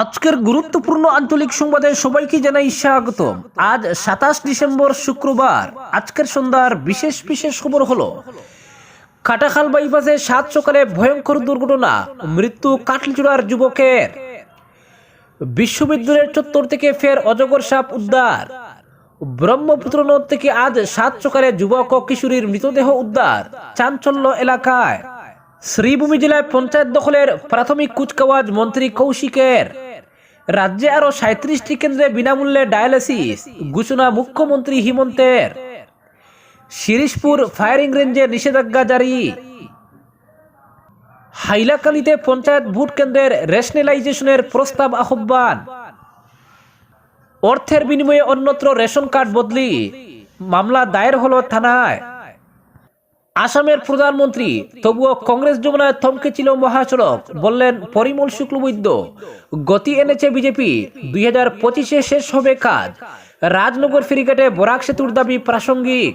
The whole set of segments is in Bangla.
আজকের গুরুত্বপূর্ণ আঞ্চলিক সংবাদে সবাইকে জানাই স্বাগত আজ সাতাশ ডিসেম্বর শুক্রবার, আজকের সন্ধ্যার বিশেষ বিশেষ খবর হলো কাটাখাল বাইপাসে সাত সকালে ভয়ঙ্কর দুর্ঘটনা, মৃত্যু কাটলিচুড়ার যুবকের। বিশ্ববিদ্যালয়ের চত্বর থেকে ফের অজগর সাপ উদ্ধার। ব্রহ্মপুত্র নদ থেকে আজ সাত সকালে যুবক ও কিশোরীর মৃতদেহ উদ্ধার। চাঞ্চল্য এলাকায়। শ্রীভূমি জেলায় পঞ্চায়েত দখলের প্রাথমিক কুচকাওয়াজ মন্ত্রী কৌশিকের রাজ্যে আরও সাঁত্রিশটি কেন্দ্রে বিনামূল্যে ডায়ালিসিস ঘোষণা মুখ্যমন্ত্রী হিমন্তের। শিরিশপুর ফায়ারিং রেঞ্জে নিষেধাজ্ঞা জারি। হাইলাকান্দিতে পঞ্চায়েত ভোট কেন্দ্রের রেশনালাইজেশনের প্রস্তাব আহ্বান। অর্থের বিনিময়ে অন্যত্র রেশন কার্ড বদলি। মামলা দায়ের হলো থানায়। আসামের প্রধানমন্ত্রী, তবুও কংগ্রেস যমুনায় থমকে ছিল মহাসড়ক, বললেন, পরিমল শুক্লবৈদ্য, গতি এনেছে বিজেপি, দুই হাজার পঁচিশে শেষ হবে কাজ। রাজনগর ফেরিঘাটে বরাক সেতুর দাবি প্রাসঙ্গিক।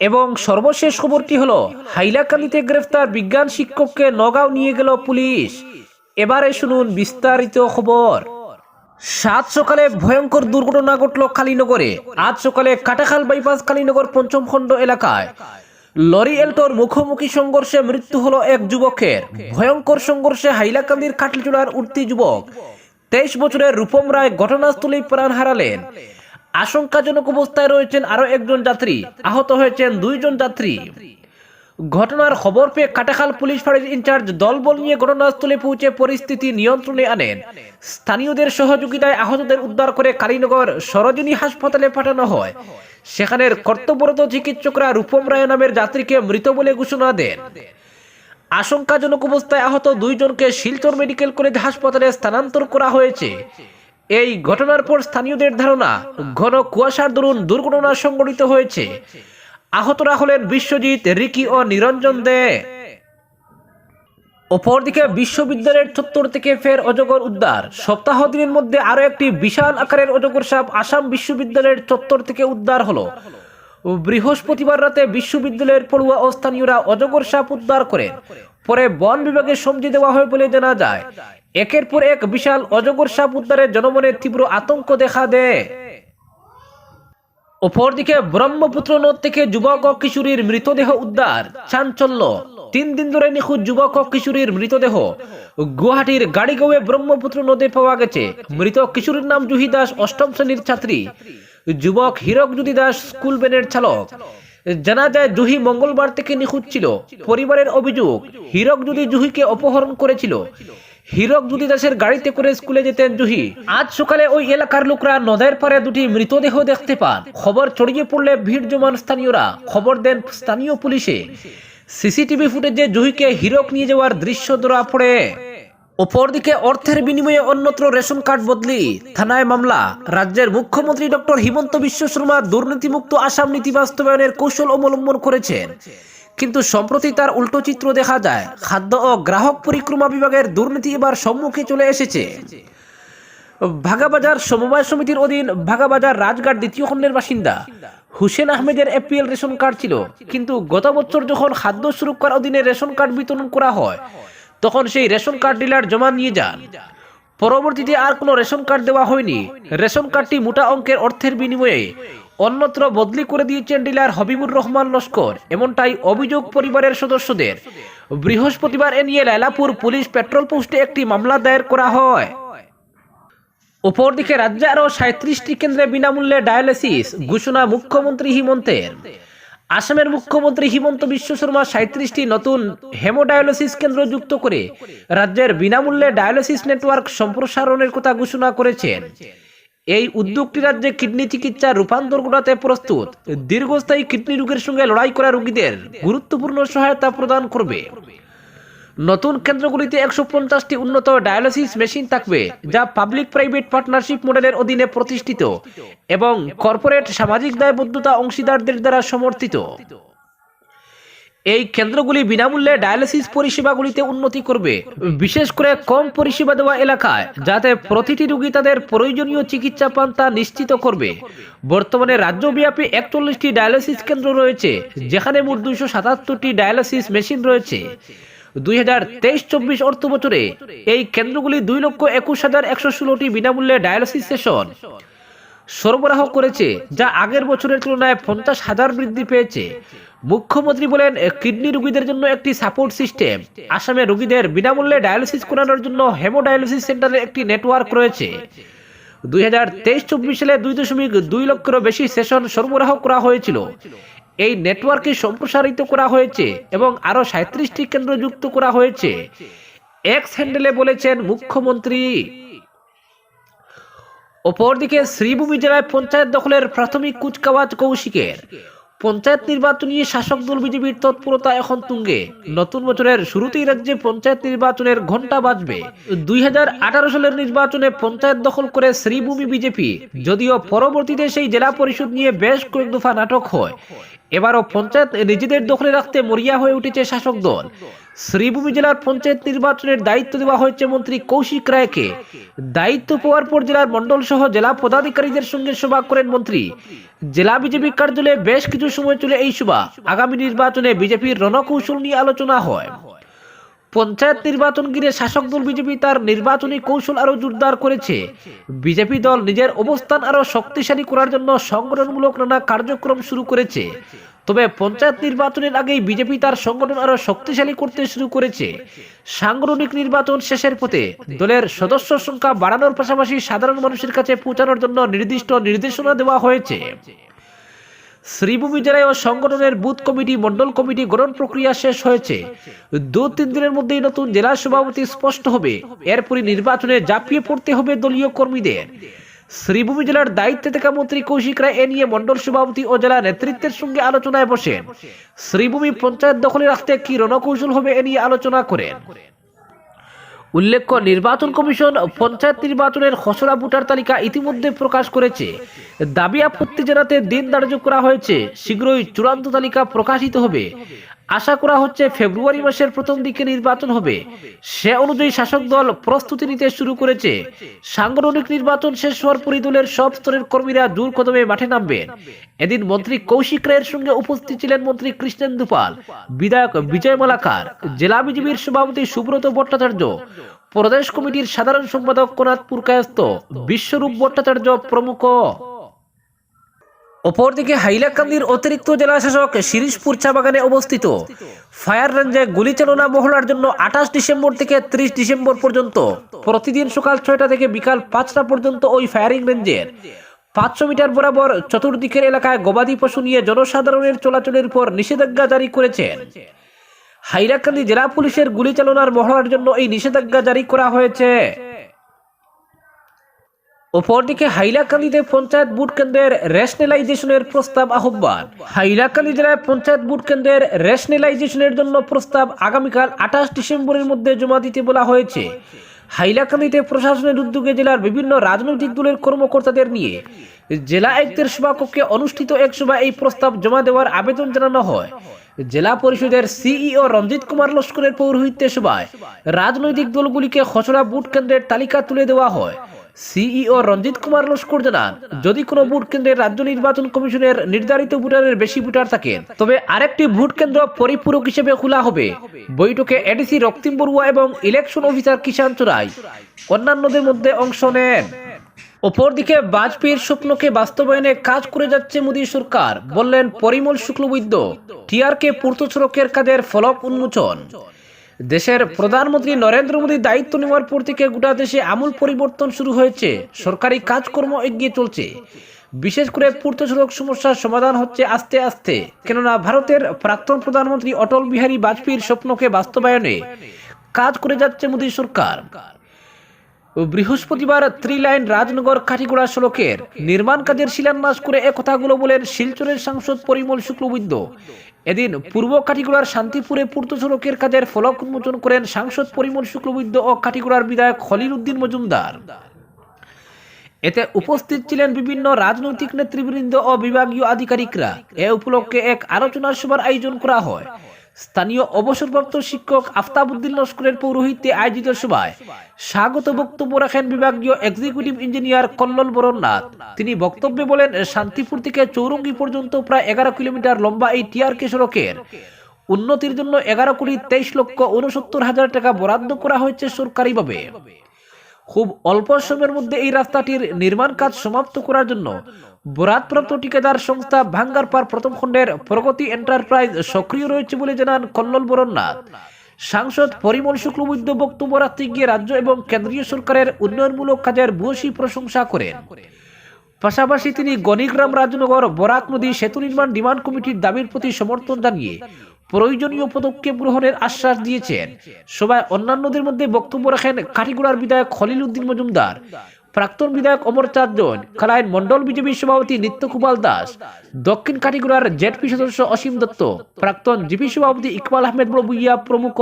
এবং সর্বশেষ খবরটি হলো, হাইলাকান্দিতে গ্রেফতার বিজ্ঞান শিক্ষককে নগাঁও নিয়ে গেল পুলিশ। এবারে শুনুন বিস্তারিত খবর। সাত সকালে ভয়ঙ্কর দুর্ঘটনা ঘটল কালীনগরে আজ সকালে কাটাখাল বাইপাস কালীনগর পঞ্চম খণ্ড এলাকায়। লরি এল্টোর মুখোমুখি সংঘর্ষে মৃত্যু হলো এক যুবকের। ভয়ঙ্কর সংঘর্ষে হাইলাকান্দির কাটলিচুড়ার উঠতি যুবক। তেইশ বছরের রূপম রায় ঘটনাস্থলেই প্রাণ হারালেন। আশঙ্কাজনক অবস্থায় রয়েছেন আরও একজন যাত্রী। আহত হয়েছেন দুইজন যাত্রী। ঘটনার খবর পেয়ে কাটাখাল পুলিশ ফাঁড়ির ইনচার্জ দলবল নিয়ে ঘটনাস্থলে পৌঁছে পরিস্থিতি নিয়ন্ত্রণে আনেন। স্থানীয়দের সহযোগিতায় আহতদের উদ্ধার করে কালীনগর সরোজিনী হাসপাতালে পাঠানো হয়। সেখানের কর্তব্যরত চিকিৎসকরা রূপম রায় নামের যাত্রীকে মৃত বলে ঘোষণা দেন। আশঙ্কাজনক অবস্থায় আহত দুইজনকে শিলচর মেডিকেল কলেজ হাসপাতালে স্থানান্তর করা হয়েছে। এই ঘটনার পর স্থানীয়দের ধারণা, ঘন কুয়াশার দরুন দুর্ঘটনা সংঘটিত হয়েছে। আহতরা হলেন বিশ্বজিৎ, রিকি ও নিরঞ্জন দে। অপরদিকে বিশ্ববিদ্যালয়ের চত্বর থেকে ফের অজগর উদ্ধার। সপ্তাহ দিনের মধ্যে আরও একটি বিশাল আকারের অজগর সাপ আসাম বিশ্ববিদ্যালয়ের চত্বর থেকে উদ্ধার হলো। বৃহস্পতিবার রাতে বিশ্ববিদ্যালয়ের পড়ুয়া ও স্থানীয়রা অজগর সাপ উদ্ধার করেন। পরে বন বিভাগে সমঝে দেওয়া হয় বলে জানা যায়। একের পর এক বিশাল অজগর সাপ উদ্ধারে জনমনে তীব্র আতঙ্ক দেখা দেয়। অপরদিকে ব্রহ্মপুত্র নদ থেকে যুবক ও কিশোরীর মৃতদেহ উদ্ধার, চাঞ্চল্য। তিন দিন ধরে নিখোঁজ যুবক ও কিশোরীর মৃতদেহ। গুয়াহাটির গাড়িগাঁওয়ে ব্রহ্মপুত্র নদে পাওয়া গেছে। মৃত কিশোরীর নাম জুহি দাস, অষ্টম শ্রেণির ছাত্রী। যুবক হীরক জুদি দাস, স্কুল ভ্যানের চালক। জানা যায়, জুহি মঙ্গলবার থেকে নিখোঁজ ছিল। পরিবারের অভিযোগ হীরক জুদি জুহিকে অপহরণ করেছিল। হীরক জুদি দাসের গাড়িতে করে স্কুলে যেতেন জুহি। আজ সকালে ওই এলাকার লোকরা নদের পারে দুটি মৃতদেহ দেখতে পান। খবর ছড়িয়ে পড়লে ভিড় জমান স্থানীয়রা। খবর দেন স্থানীয় পুলিশে। সিসিটিভি ফুটেজে জুহিকে হীরক নিয়ে যাওয়ার দৃশ্য ধরা পড়ে। অপরদিকে অর্থের বিনিময়ে অন্যত্র রেশন কার্ড বদলি। থানায় মামলা। রাজ্যের মুখ্যমন্ত্রী ডক্টর হিমন্ত বিশ্ব শর্মা দুর্নীতিমুক্ত আসাম নীতি বাস্তবায়নের কৌশল অবলম্বন করেছেন। কিন্তু সম্প্রতি তার উল্টো চিত্র দেখা যায়। খাদ্য ও গ্রাহক পরিক্রমা বিভাগের দুর্নীতি এবার সম্মুখে চলে এসেছে। ভাগাবাজার সমবায় সমিতির অধীন ভাগাবাজার রাজঘাট দ্বিতীয় খণ্ডের বাসিন্দা হুসেন আহমেদের এপিএল রেশন কার্ড ছিল। কিন্তু গত বছর যখন খাদ্য সুরক্ষার অধীনে রেশন কার্ড বিতরণ করা হয়, তখন সেই রেশন কার্ড ডিলার জমা নিয়ে যান। পরবর্তীতে আর কোনো রেশন কার্ড দেওয়া হয়নি। রেশন কার্ডটি মোটা অঙ্কের অর্থের বিনিময়ে অন্যত্র বদলি করে দিয়েছেন ডিলার হবিবুর রহমান লস্কর। এমনটাই অভিযোগ পরিবারের সদস্যদের। বৃহস্পতিবার এ নিয়ে লাইলাপুর পুলিশ পেট্রোল পোস্টে একটি মামলা দায়ের করা হয়। অপরদিকে রাজ্যে আরও সাঁত্রিশটি কেন্দ্রে বিনামূল্যে ডায়ালিসিস ঘোষণা মুখ্যমন্ত্রী হিমন্তের। আসামের মুখ্যমন্ত্রী হিমন্ত বিশ্ব শর্মা সাঁত্রিশটি নতুন হেমোডায়ালিসিস কেন্দ্র যুক্ত করে রাজ্যের বিনামূল্যে ডায়ালিসিস নেটওয়ার্ক সম্প্রসারণের কথা ঘোষণা করেছেন। এই উদ্যোগটি রাজ্যে কিডনি চিকিৎসা রূপান্তর ঘটাতে প্রস্তুত। দীর্ঘস্থায়ী কিডনি রোগের সঙ্গে লড়াই করা রোগীদের গুরুত্বপূর্ণ সহায়তা প্রদান করবে। নতুন কেন্দ্রগুলিতে একশো পঞ্চাশটি উন্নত ডায়ালিসিস মেশিন থাকবে, যা পাবলিক প্রাইভেট পার্টনারশিপ মডেলের অধীনে প্রতিষ্ঠিত এবং কর্পোরেট সামাজিক দায়বদ্ধতা অংশীদারদের দ্বারা সমর্থিত। এই কেন্দ্রগুলি বিনামূল্যে ডায়ালিসিস পরিষেবাগুলিতে উন্নতি করবে। বিশেষ করে কম পরিষেবা দেওয়া এলাকায়, যাতে প্রতিটি রোগী তাদের প্রয়োজনীয় চিকিৎসা পান তা নিশ্চিত করবে। বর্তমানে রাজ্যব্যাপী একচল্লিশটি ডায়ালিসিস কেন্দ্র রয়েছে, যেখানে মোট দুইশো সাতাত্তরটি ডায়ালিসিস মেশিন রয়েছে। দুই হাজার তেইশ চব্বিশ অর্থ বছরে এই কেন্দ্রগুলি দুই লক্ষ একুশ হাজার একশো ষোলোটি বিনামূল্যে ডায়ালিসিস সেশন সরবরাহ করেছে, যা আগের বছরের তুলনায় পঞ্চাশ হাজার বৃদ্ধি পেয়েছে। মুখ্যমন্ত্রী বলেন কিডনি রোগীদের জন্য একটি সাপোর্ট সিস্টেম আসামে রোগীদের বিনামূল্যে ডায়ালিসিস করানোর জন্য হেমোডায়ালিসিস সেন্টারের একটি নেটওয়ার্ক রয়েছে। দুই হাজার তেইশ চব্বিশ সালে দুই দশমিক দুই লক্ষেরও বেশি সেশন সরবরাহ করা হয়েছিল। এই নেটওয়ার্কে সম্প্রসারিত করা হয়েছে এবং আরও সাঁত্রিশটি কেন্দ্র যুক্ত করা হয়েছে। এক্স হ্যান্ডেলে বলেছেন মুখ্যমন্ত্রী। অপরদিকে শ্রীভূমি জেলায় পঞ্চায়েত দখলের প্রাথমিক কুচকাওয়াজ কৌশিকের। পঞ্চায়েত নির্বাচন নিয়ে শাসক দল বিজেপির তৎপরতা এখন তুঙ্গে। নতুন বছরের শুরুতেই রাজ্যে পঞ্চায়েত নির্বাচনের ঘণ্টা বাজবে। দুই হাজার আঠারো সালের নির্বাচনে পঞ্চায়েত দখল করে শ্রীভূমি বিজেপি, যদিও পরবর্তীতে সেই জেলা পরিষদ নিয়ে বেশ কয়েক দফা নাটক হয়। এবারও পঞ্চায়েত নিজেদের দখলে রাখতে মরিয়া হয়ে উঠেছে শাসক দল। শ্রীভূমি জেলার পঞ্চায়েত নির্বাচনের দায়িত্ব দেওয়া হয়েছে মন্ত্রী কৌশিক রায়কে। দায়িত্ব পাওয়ার পর জেলার মন্ডল সহ জেলা পদাধিকারীদের সঙ্গে সভা করেন মন্ত্রী। জেলা বিজেপি কার্যালয়ে বেশ কিছু সময় চলে এই সভা। আগামী নির্বাচনে বিজেপির রণকৌশল নিয়ে আলোচনা হয়। পঞ্চায়েত নির্বাচন ঘিরে শাসক দল বিজেপি তার নির্বাচনী কৌশল আরও জোরদার করেছে। বিজেপি দল নিজের অবস্থান আরও শক্তিশালী করার জন্য সংগঠনমূলক নানা কার্যক্রম শুরু করেছে। তবে পঞ্চায়েত নির্বাচনের আগেই বিজেপি তার সংগঠন আরও শক্তিশালী করতে শুরু করেছে। সাংগঠনিক নির্বাচন শেষের পথে দলের সদস্য সংখ্যা বাড়ানোর পাশাপাশি সাধারণ মানুষের কাছে পৌঁছানোর জন্য নির্দিষ্ট নির্দেশনা দেওয়া হয়েছে। শ্রীভূমি জেলায় ও সংগঠনের বুথ কমিটি মন্ডল কমিটি গঠন প্রক্রিয়া শেষ হয়েছে। দু তিন দিনের মধ্যেই নতুন জেলা সভাপতি স্পষ্ট হবে। এরপরই নির্বাচনে ঝাঁপিয়ে পড়তে হবে দলীয় কর্মীদের। শ্রীভূমি জেলার দায়িত্বে থাকা মন্ত্রী কৌশিক রায় এ নিয়ে মন্ডল সভাপতি ও জেলা নেতৃত্বের সঙ্গে আলোচনায় বসেন শ্রীভূমি পঞ্চায়েত দখলে রাখতে কি রণকৌশল হবে এ নিয়ে আলোচনা করেন। উল্লেখ্য, নির্বাচন কমিশন পঞ্চায়েত নির্বাচনের খসড়া ভোটার তালিকা ইতিমধ্যে প্রকাশ করেছে। দাবি আপত্তি জানাতে দিন ধার্য করা হয়েছে। শীঘ্রই চূড়ান্ত তালিকা প্রকাশিত হবে। আশা করা হচ্ছে ফেব্রুয়ারি মাসের প্রথম দিকে নির্বাচন হবে। সে অনুযায়ী শাসক দল প্রস্তুতি নিতে শুরু করেছে। সাংগঠনিক নির্বাচন শেষ হওয়ার পরই দলের সব স্তরের কর্মীরা জোর কদমে মাঠে নামবেন। এদিন মন্ত্রী কৌশিক রায়ের সঙ্গে উপস্থিত ছিলেন মন্ত্রী কৃষ্ণেন্দু পাল, বিধায়ক বিজয় মালাকার, জেলা বিজেপির সভাপতি সুব্রত ভট্টাচার্য, প্রদেশ কমিটির সাধারণ সম্পাদক কোনাথ পুরকায়স্ত বিশ্বরূপ ভট্টাচার্য প্রমুখ। অপরদিকে হাইলাকান্দির অতিরিক্ত জেলাশাসক শিরিশপুর চা বাগানে অবস্থিত। ফায়ার রেঞ্জে গুলি চালনা মহড়ার জন্য আঠাশ ডিসেম্বর থেকে ত্রিশ ডিসেম্বর পর্যন্ত, প্রতিদিন সকাল ছয়টা থেকে বিকাল পাঁচটা পর্যন্ত ওই ফায়ারিং রেঞ্জের। পাঁচশো মিটার বরাবর চতুর্দিকের এলাকায় গবাদি পশু নিয়ে জনসাধারণের চলাচলের উপর নিষেধাজ্ঞা জারি করেছেন। হাইলাকান্দি জেলা পুলিশের গুলি চালনার মহড়ার জন্য এই নিষেধাজ্ঞা জারি করা হয়েছে। অপরদিকে হাইলাকান্দিতে পঞ্চায়েত বুট কেন্দ্রের রেশনালাইজেশনের প্রস্তাব আহ্বান। হাইলাকান্দি জেলায় পঞ্চায়েত বুট কেন্দ্রের রেশনালাইজেশনের জন্য প্রস্তাব আগামীকাল আঠাশ ডিসেম্বরের মধ্যে জমা দিতে বলা হয়েছে। হাইলাকান্দিতে প্রশাসনের উদ্যোগে জেলার বিভিন্ন রাজনৈতিক দলের কর্মকর্তাদের নিয়ে জেলা আয়ুক্তের সভাকক্ষে অনুষ্ঠিত এক সভায় এই প্রস্তাব জমা দেওয়ার আবেদন জানানো হয়। জেলা পরিষদের সিইও রঞ্জিত কুমার লস্করের পৌরোহিত্যে সভায় রাজনৈতিক দলগুলিকে খসড়া বুট কেন্দ্রের তালিকা তুলে দেওয়া হয়। সিইও রঞ্জিত কুমার লস্কর জানান, যদি কোনো ভোট কেন্দ্রে রাজ্য নির্বাচন কমিশনের নির্ধারিত ভোটারের বেশি ভোটার থাকেন তবে আরেকটি ভোট কেন্দ্র পরিপূরক হিসেবে খোলা হবে। বৈঠকে এডিসি রক্তিম বড়ুয়া এবং ইলেকশন অফিসার কিষান চোরাই অন্যান্যদের মধ্যে অংশ নেন। অপরদিকে বাজপেয়ীর স্বপ্নকে বাস্তবায়নে কাজ করে যাচ্ছে মোদী সরকার, বললেন পরিমল শুক্লবৈদ্য, টিআরকে পূর্ত সড়কের কাজের ফলক উন্মোচন। দেশের প্রধানমন্ত্রী নরেন্দ্র মোদী দায়িত্ব নেওয়ার পর থেকে গোটা দেশে আমূল পরিবর্তন শুরু হয়েছে। সরকারি কাজকর্ম এগিয়ে চলছে। বিশেষ করে পূর্ত সড়ক সমস্যার সমাধান হচ্ছে আস্তে আস্তে। কেননা ভারতের প্রাক্তন প্রধানমন্ত্রী অটল বিহারী বাজপেয়ীর স্বপ্নকে বাস্তবায়নে কাজ করে যাচ্ছে মোদী সরকার। বৃহস্পতিবার ত্রিলাইন রাজনগর কাঠিগোড়া সড়কের নির্মাণ কাজের শিলান্যাস করে এ কথাগুলো বলেন শিলচরের সাংসদ পরিমল শুক্লবৈদ্য। এদিন পূর্ব কাটিগুড়ার শান্তিপুরে পূর্ত সড়কের কাজের ফলক উন্মোচন করেন সাংসদ পরিমল শুক্লবৈদ্য ও কাটিগুড়ার বিধায়ক খলিল উদ্দিন মজুমদার। এতে উপস্থিত ছিলেন বিভিন্ন রাজনৈতিক নেতৃবৃন্দ ও বিভাগীয় আধিকারিকরা। এ উপলক্ষে এক আলোচনা সভার আয়োজন করা হয়। স্থানীয় অবসরপ্রাপ্ত শিক্ষক আফতাবুদ্দিন লস্করের পৌরোহিত্যে আয়োজিত সভায় স্বাগত বক্তব্য রাখেন বিভাগীয় এক্সিকিউটিভ ইঞ্জিনিয়ার কল্লোল বরণনাথ। তিনি বক্তব্যে বলেন, শান্তিপুর থেকে চৌরঙ্গি পর্যন্ত প্রায় এগারো কিলোমিটার লম্বা এই টিআরকে সড়কের। উন্নতির জন্য এগারো কোটি তেইশ লক্ষ উনসত্তর হাজার টাকা বরাদ্দ করা হয়েছে সরকারিভাবে। খুব অল্প সময়ের মধ্যে এই রাস্তাটির নির্মাণ কাজ সমাপ্ত করার জন্য বরাদপ্রাপ্ত ঠিকাদার সংস্থা ভাঙ্গারপার প্রথম খণ্ডের প্রগতি এন্টারপ্রাইজ সক্রিয় রয়েছে বলে জানান কল্লোল বরণনাথ সাংসদ পরিমল শুক্লবৈদ্য বক্তব্য রাখতে গিয়ে রাজ্য এবং কেন্দ্রীয় সরকারের উন্নয়নমূলক কাজের ভূয়সী প্রশংসা করেন। পাশাপাশি তিনি গণিগ্রাম রাজনগর বরাক নদী সেতু নির্মাণ ডিমান্ড কমিটির দাবির প্রতি সমর্থন জানিয়ে প্রয়োজনীয় পদক্ষেপ গ্রহণের আশ্বাস দিয়েছেন। সবাই অন্যান্যদের মধ্যে বক্তব্য রাখেন কাঠিগুড়ার বিধায়ক খলিল উদ্দিন মজুমদার। প্রাক্তন বিধায়ক অমর চাঁদজন খালাইন মন্ডল বিজেপি সভাপতি নিত্যকুপাল দাস, দক্ষিণ কাঠিগুড়ার জেডপি সদস্য অসীম দত্ত, প্রাক্তন জিপি সভাপতি ইকবাল আহমেদ বড়বুইয়া প্রমুখ।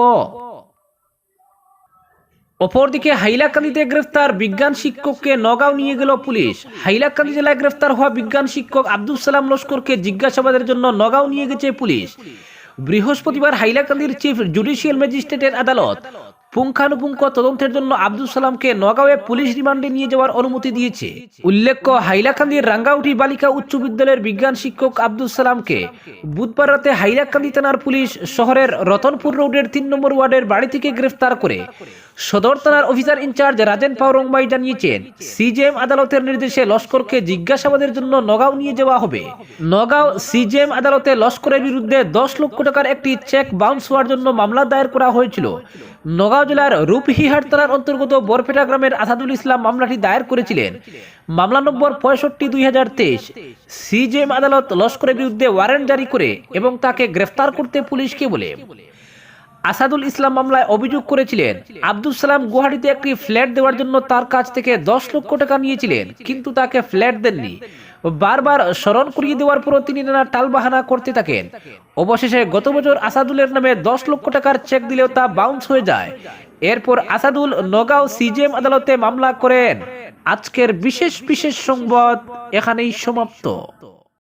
অপরদিকে হাইলাকান্দিতে গ্রেফতার বিজ্ঞান শিক্ষককে নগাঁও নিয়ে গেল পুলিশ। হাইলাকান্দি জেলায় গ্রেফতার হওয়া বিজ্ঞান শিক্ষক আব্দুল সালাম লস্করকে জিজ্ঞাসাবাদের জন্য নগাঁও নিয়ে গেছে পুলিশ। বৃহস্পতিবার হাইলাকান্দির চিফ জুডিশিয়াল ম্যাজিস্ট্রেটের আদালত পুঙ্খানুপুঙ্খ তদন্তের জন্য আব্দুল সালামকে নগাঁওয়ে পুলিশ রিমান্ডে নিয়ে যাওয়ার অনুমতি দিয়েছে। উল্লেখ্য, হাইলাকান্দির রাঙ্গাউটি বালিকা উচ্চ বিদ্যালয়ের বিজ্ঞান শিক্ষক আব্দুল সালামকে বুধবার রাতে হাইলাকান্দি থানার পুলিশ শহরের রতনপুর রোডের তিন নম্বর ওয়ার্ডের বাড়ি থেকে গ্রেফতার করে সদর থানার অফিসার ইনচার্জ রাজেন পাওরংমাই জানিয়েছেন, সিজেএম আদালতের নির্দেশে লস্করকে জিজ্ঞাসাবাদের জন্য নগাঁও নিয়ে যাওয়া হবে। নগাঁও সিজেএম আদালতে লস্করের বিরুদ্ধে দশ লক্ষ টাকার একটি চেক বাউন্স হওয়ার জন্য মামলা দায়ের করা হয়েছিল। নগাঁও জেলার রূপহিহাট থানার অন্তর্গত বরপেটা গ্রামের আসাদুল ইসলাম মামলাটি দায়ের করেছিলেন। মামলা নম্বর পঁয়ষট্টি দুই হাজার তেইশ, সিজেএম আদালত লস্করের বিরুদ্ধে ওয়ারেন্ট জারি করে এবং তাকে গ্রেফতার করতে পুলিশকে বলে। আসাদুল ইসলাম মামলায় অভিযোগ করেছিলেন। আব্দুল সালাম গুয়াহাটিতে একটি ফ্ল্যাট দেওয়ার জন্য তার কাছ থেকে দশ লক্ষ টাকা নিয়েছিলেন, কিন্তু তাকে ফ্ল্যাট দেননি। বারবার স্মরণ করিয়ে দেওয়ার পরও তিনি নানা টালবাহানা করতে থাকেন। অবশেষে গত বছর আসাদুলের নামে দশ লক্ষ টাকার চেক দিলেও তা বাউন্স হয়ে যায়। এরপর আসাদুল নগাঁও সিজেএম আদালতে মামলা করেন। আজকের বিশেষ বিশেষ সংবাদ এখানেই সমাপ্ত।